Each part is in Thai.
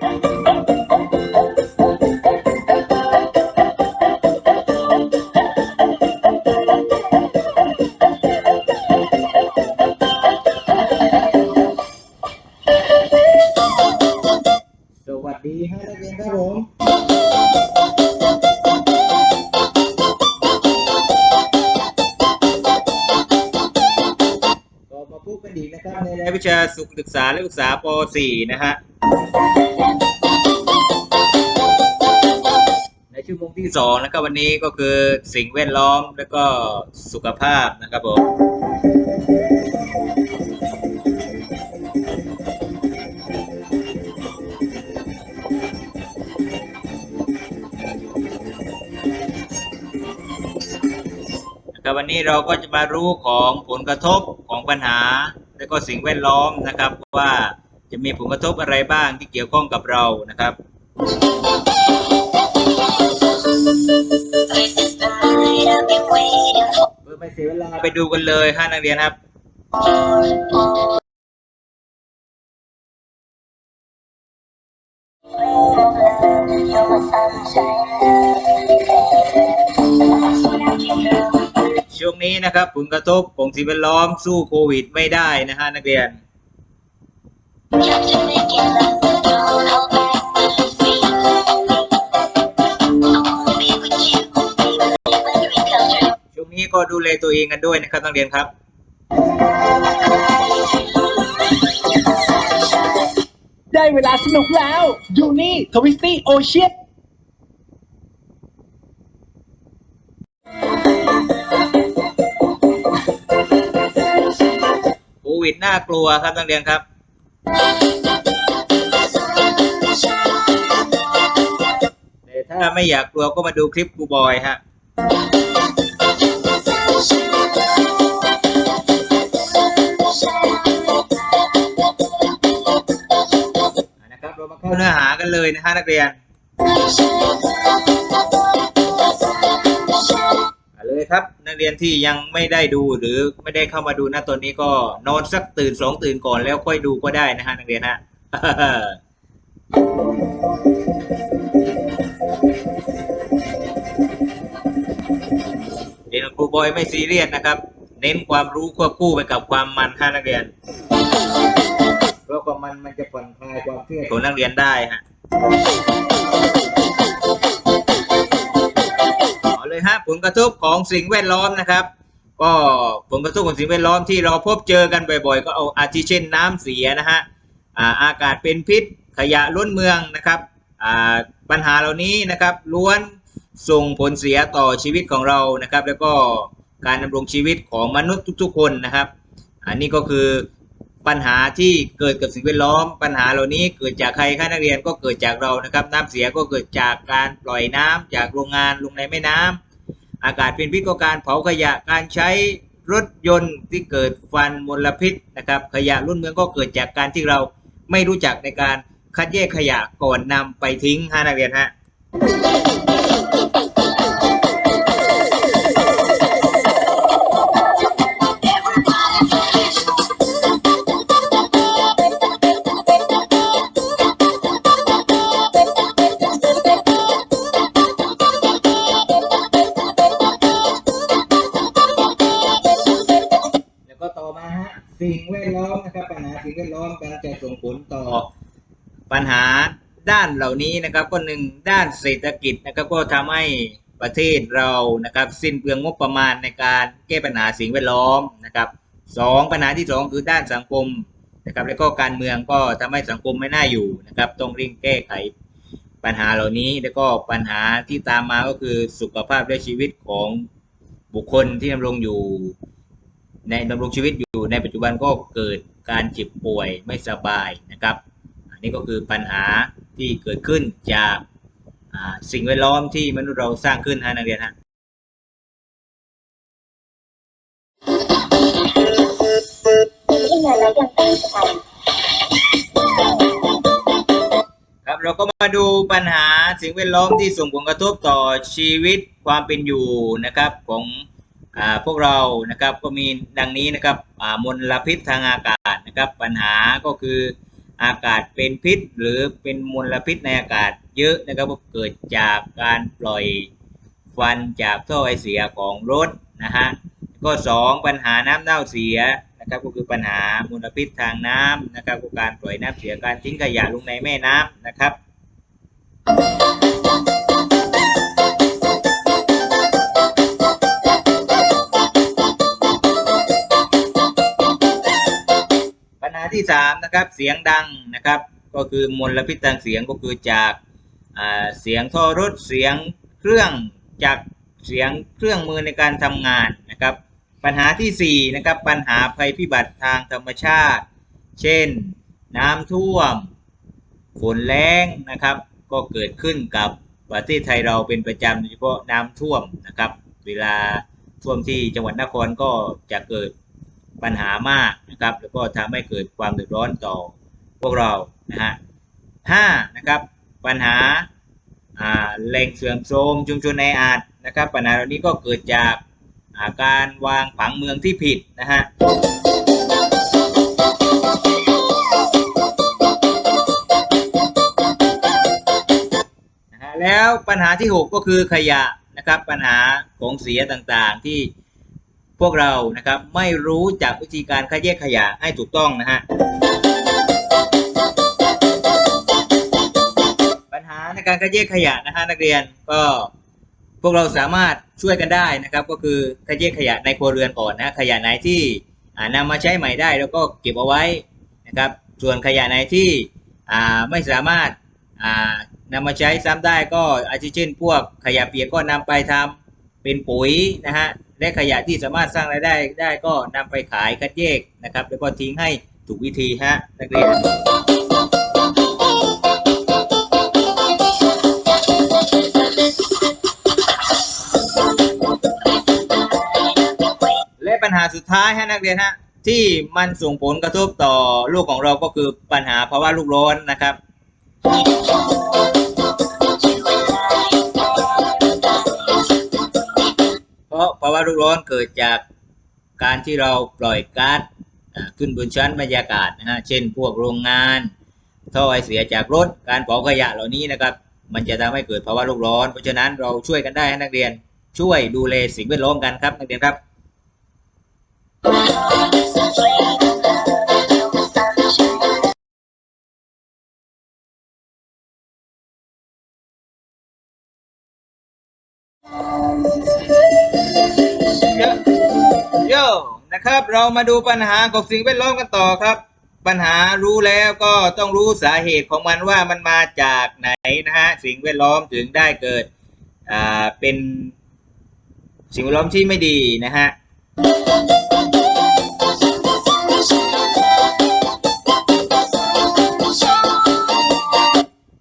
สวัสดีฮะนักเรียนครับผม วิชาสุขศึกษาและศึกษาป .4 นะฮะ ในชั่วโมงที่สองนะครับวันนี้ก็คือสิ่งแวดล้อมและก็สุขภาพนะครับผมครับวันนี้เราก็จะมารู้ของผลกระทบของปัญหา และก็สิ่งแวดล้อมนะครับว่าจะมีผลกระทบอะไรบ้างที่เกี่ยวข้องกับเรานะครับ เพื่อไม่เสียเวลาไปดูกันเลยฮะนักเรียนครับ You're my sunshine, ช่วงนี้นะครับ ผลกระทบของสิ่งแวดล้อมสู้โควิดไม่ได้นะฮะนักเรียน ช่วงนี้ก็ดูแลตัวเองกันด้วยนะครับนักเรียนครับ ได้เวลาสนุกแล้วยูนี่ทวิสตี้โอเชียน วิดน่ากลัวครับนักเรียนครับแต่ถ้าไม่อยากกลัวก็มาดูคลิปกูบอยฮะนะครับเรามาเข้าเนื้อหากันเลยนะฮะนักเรียน เลยครับ นักเรียนที่ยังไม่ได้ดูหรือไม่ได้เข้ามาดูนะตอนนี้ก็นอนสักตื่นสองตื่นก่อนแล้วค่อยดูก็ได้นะฮะนักเรียนฮะเรียนกับครูบอยไม่ซีเรียสนะครับ เน้นความรู้ควบคู่ไปกับความมันฮะนักเรียนเพราะความมันมันจะผ่อนคลายความเครียดของนักเรียนได้ฮะ ฮะผลกระทบของสิ่งแวดล้อมนะครับ ก็ผลกระทบของสิ่งแวดล้อมที่เราพบเจอกันบ่อยๆ ก็เอาอาทิเช่นน้ำเสียนะฮะอ่าอากาศเป็นพิษขยะล้นเมืองนะครับอ่าปัญหาเหล่านี้นะครับล้วนส่งผลเสียต่อชีวิตของเรานะครับ แล้วก็การดำรงชีวิตของมนุษย์ทุก ๆ คนนะครับ อันนี้ก็คือปัญหาที่เกิดกับสิ่งแวดล้อม ปัญหาเหล่านี้เกิดจากใครคะนักเรียนก็เกิดจากเรานะครับ น้ำเสียก็เกิดจากการปล่อยน้ำจากโรงงานลงในแม่น้ำ อากาศเป็นพิษก็การเผาขยะการใช้รถยนต์ที่เกิดฟันมลพิษนะครับขยะรุ่นเมืองก็เกิดจากการที่เราไม่รู้จักในการคัดแยกขยะก่อนนำไปทิ้งฮะนักเรียนฮะ ปัญหาด้านเหล่านี้นะครับก็หนึ่งด้านเศรษฐกิจนะครับก็ทำให้ประเทศเรานะครับสิ้นเปลืองงบประมาณในการแก้ปัญหาสิ่งแวดล้อมนะครับสองปัญหาที่สองคือด้านสังคมนะครับแล้วก็การเมืองก็ทำให้สังคมไม่น่าอยู่นะครับต้องเร่งแก้ไขปัญหาเหล่านี้แล้วก็ปัญหาที่ตามมาก็คือสุขภาพและชีวิตของบุคคลที่ดำรงอยู่ในดำรงชีวิตอยู่ในปัจจุบันก็เกิดการเจ็บป่วยไม่สบายนะครับ นนี้ก็คือปัญหาที่เกิดขึ้นจากสิ่งแวดล้อมที่มนุษย์เราสร้างขึ้นฮะนักเรียนฮะครับเราก็มาดูปัญหาสิ่งแวดล้อมที่ส่งผลกระทบต่อชีวิตความเป็นอยู่นะครับของอพวกเรานะครับก็มีดังนี้นะครับมลพิษทางอากาศนะครับ ปัญหาก็คือ อากาศเป็นพิษ หรือเป็นมลพิษในอากาศเยอะนะครับเกิดจากการปล่อยควันจากท่อไอเสียของรถนะฮะก็สองปัญหาน้ำเน่าเสียนะครับก็คือปัญหามลพิษทางน้ำนะครับก็การปล่อยน้ำเสียการทิ้งขยะลงในแม่น้ำนะครับ ที่สามนะครับเสียงดังนะครับก็คือมลพิษทางเสียงก็คือจากเสียงท่อรถเสียงเครื่องจากเสียงเครื่องมือในการทำงานนะครับ ปัญหาที่สี่นะครับปัญหาภัยพิบัติทางธรรมชาติ เช่น น้ำท่วม ฝนแล้งนะครับ ก็เกิดขึ้นกับประเทศไทยเราเป็นประจำโดยเฉพาะน้ำท่วมนะครับ เวลาท่วมที่จังหวัดนครก็จะเกิด ปัญหามากนะครับแล้วก็ทำให้เกิดความเดือดร้อนต่อพวกเรานะฮะห้านะครับปัญหาแหล่งเสื่อมโทรมชุมชนในอาจนะครับปัญหาเหล่านี้ก็เกิดจากาการวางผังเมืองที่ผิดนะฮะนะฮะแล้วปัญหาที่ 6 ก็คือขยะนะครับปัญหาของเสียต่างๆที่ พวกเรานะครับไม่รู้จักวิธีการคัดแยกขยะให้ถูกต้องนะฮะปัญหาในการคัดแยกขยะนะฮะนักเรียนก็พวกเราสามารถช่วยกันได้นะครับ ก็คือคัดแยกขยะในครัวเรือนก่อนนะขยะไหนที่อ่านำมาใช้ใหม่ได้แล้วก็เก็บเอาไว้นะครับ ส่วนขยะไหนที่ไม่สามารถอ่านำมาใช้ซ้ำได้ก็อาทิเช่น พวกขยะเปียกก็นำไปทำ เป็นปุ๋ยนะฮะและขยะที่สามารถสร้างรายได้ได้ก็นำไปขายคัดแยกนะครับ แล้วก็ทิ้งให้ถูกวิธีฮะนักเรียนและปัญหาสุดท้ายฮะนักเรียนฮะที่มันส่งผลกระทบต่อโลกของเราก็คือปัญหาภาวะโลกร้อนนะครับ ภาวะโลกร้อนเกิดจากการที่เราปล่อยก๊าซขึ้นบนชั้นบรรยากาศนะฮะเช่น พวกโรงงานท่อไอเสียจากรถการเผาขยะเหล่านี้นะครับ มันจะทำให้เกิดภาวะโลกร้อน เพราะฉะนั้นเราช่วยกันได้ให้นักเรียนช่วยดูแลสิ่งแวดล้อมกันครับนักเรียนครับ โยโยนะครับ เรามาดูปัญหาของสิ่งแวดล้อมกันต่อครับ ปัญหารู้แล้วก็ต้องรู้สาเหตุของมันว่ามันมาจากไหนนะฮะสิ่งแวดล้อมถึงได้เกิดอ่าเป็นสิ่งแวดล้อมที่ไม่ดีนะฮะ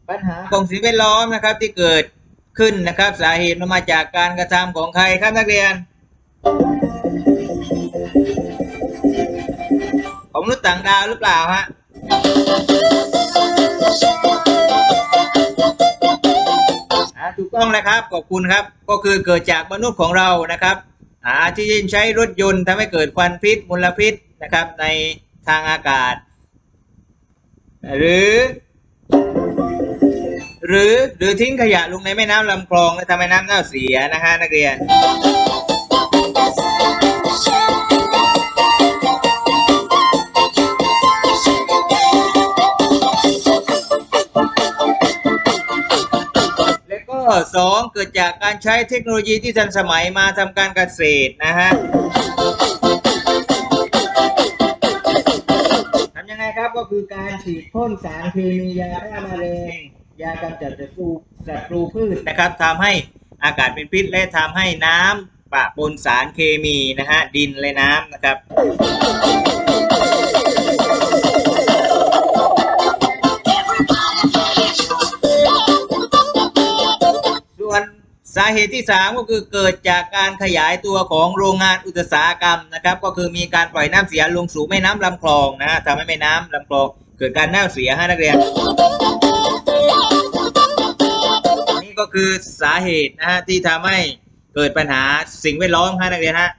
ปัญหาของสิ่งแวดล้อมนะครับที่เกิดขึ้นนะครับ สาเหตุมันมาจากการกระทำของใครครับนักเรียน ของมนุษย์ต่างดาวหรือเปล่าฮะถูกต้องแล้วครับ ขอบคุณครับ ก็คือเกิดจากมนุษย์ของเรานะครับอาที่เช่นใช้รถยนต์ทำให้เกิดควันพิษมลพิษนะครับ ในทางอากาศ หรือหรือหรือทิ้งขยะลงในแม่น้ำลำคลองและทำให้น้ำเน่าเสียนะฮะนักเรียน สองเกิดจากการใช้เทคโนโลยีที่ทันสมัยมาทำการเกษตรนะฮะทำยังไงครับก็คือการฉีดพ่นสารเคมียาฆ่าแมลงยากำจัดศัตรูศัตรูพืชนะครับทำให้อากาศเป็นพิษและทำให้น้ำปะปนสารเคมีนะฮะดินและน้ำนะครับาเหตุที่ 3 ก็คือเกิดจากการขยายตัวของโรงงานอุตสาหกรรมนะครับ ก็คือมีการปล่อยน้ำเสียลงสู่แม่น้ำลำคลองนะฮะทำให้แม่น้ำลำคลองเกิดการเน่าเสียฮะนักเรียน นี่ก็คือสาเหตุนะฮะที่ทำให้เกิดปัญหาสิ่งแวดล้อมฮะนักเรียนฮะ